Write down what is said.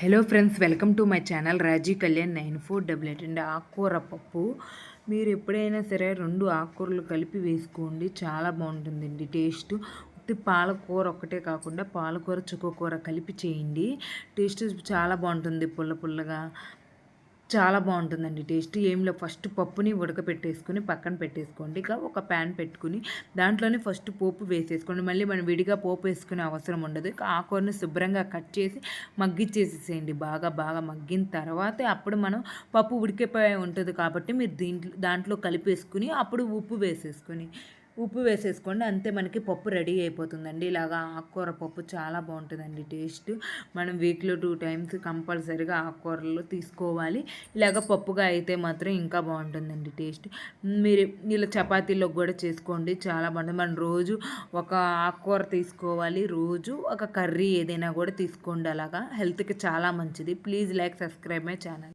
Hello friends welcome to my channel Raji Kalyan nine four double eight. అండి ఆకుకూర పప్పు. మీరు ఎప్పుడైనా సరే రెండు ఆకుకూరలు కలిపి వేసుకోండి. చాలా బాగుంటుందండి టేస్ట్. పాలకూర ఒక్కటే కాకుండా పాలకూర చుక్కకూర కలిపి చేయండి. టేస్ట్ చాలా బాగుంటుంది పుల్ల పుల్లగా. చాలా బాగుంటుందండి టేస్ట్. ఏంలో ఫస్ట్ పప్పుని ఉడకపెట్టేసుకుని పక్కన పెట్టేసుకోండి. ఇక ఒక ప్యాన్ పెట్టుకుని దాంట్లోనే ఫస్ట్ పోపు వేసేసుకోండి. మళ్ళీ మనం విడిగా పోపు వేసుకునే అవసరం ఉండదు. ఇక ఆకుని శుభ్రంగా కట్ చేసి మగ్గిచ్చేసేసేయండి. బాగా బాగా మగ్గిన తర్వాత అప్పుడు మనం పప్పు ఉడికిపోయి ఉంటుంది కాబట్టి మీరు దీంట్లో దాంట్లో కలిపేసుకుని అప్పుడు ఉప్పు వేసేసుకుని ఉప్పు వేసేసుకోండి. అంతే మనకి పప్పు రెడీ అయిపోతుందండి. ఇలాగా ఆకుకూర పప్పు చాలా బాగుంటుందండి టేస్ట్. మనం వీక్లో టూ టైమ్స్ కంపల్సరీగా ఆకుకూరలు తీసుకోవాలి. ఇలాగ పప్పుగా అయితే మాత్రం ఇంకా బాగుంటుందండి టేస్ట్. మీరు ఇలా చపాతీలో కూడా చేసుకోండి. చాలా బాగుంటుంది. మనం రోజు ఒక ఆకుకూర తీసుకోవాలి. రోజు ఒక కర్రీ ఏదైనా కూడా తీసుకోండి. అలాగా హెల్త్కి చాలా మంచిది. Please like subscribe my channel.